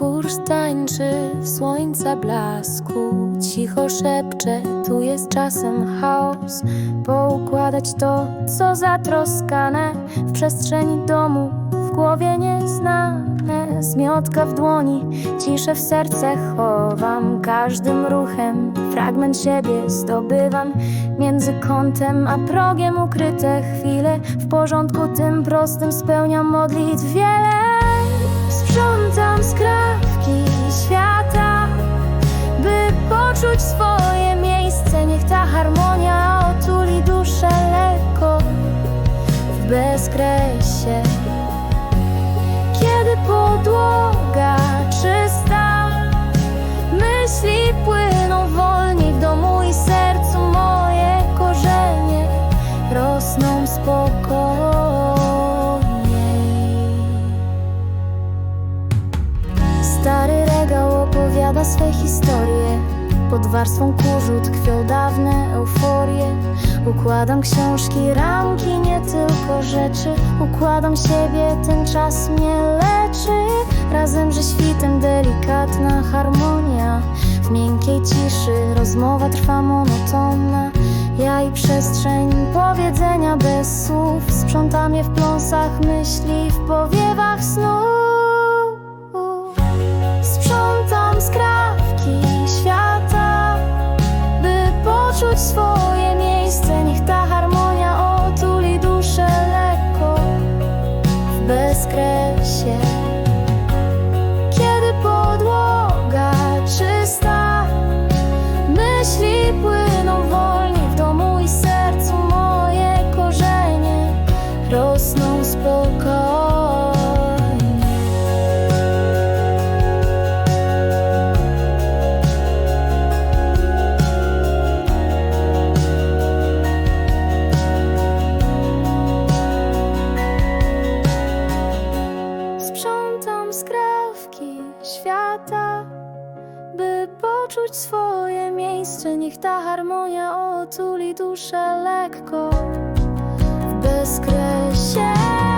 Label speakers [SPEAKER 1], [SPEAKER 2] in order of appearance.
[SPEAKER 1] Chór tańczy słońca blasku. Cicho szepcze, tu jest czasem chaos. Poukładać to, co zatroskane W przestrzeni domu, w głowie nieznane. Zmiotka w dłoni, ciszę w serce chowam. Każdym ruchem fragment siebie zdobywam. Między kątem a progiem ukryte chwile. W porządku tym prostym spełniam modlitw wiele poczuć swoje miejsce. Niech ta harmonia otuli duszę lekko w bezkresie. Kiedy podłoga czysta, myśli płyną wolniej w domu i sercu moje korzenie rosną spokojniej. Stary regał opowiada swe historie Pod warstwą kurzu tkwią dawne euforie. Układam książki, ramki, nie tylko rzeczy. Układam siebie, ten czas mnie leczy. Razem ze świtem delikatna harmonia. W miękkiej ciszy rozmowa trwa monotonna. Ja i przestrzeń powiedzenia bez słów. Sprzątam je w pląsach myśli, w powiewach myśli płyną wolniej w domu i sercu moje korzenie rosną spokojnie. Sprzątam skrawki świata, by poczuć swoje miejsce. Niech ta harmonia otuli duszę lekko w bezkresie.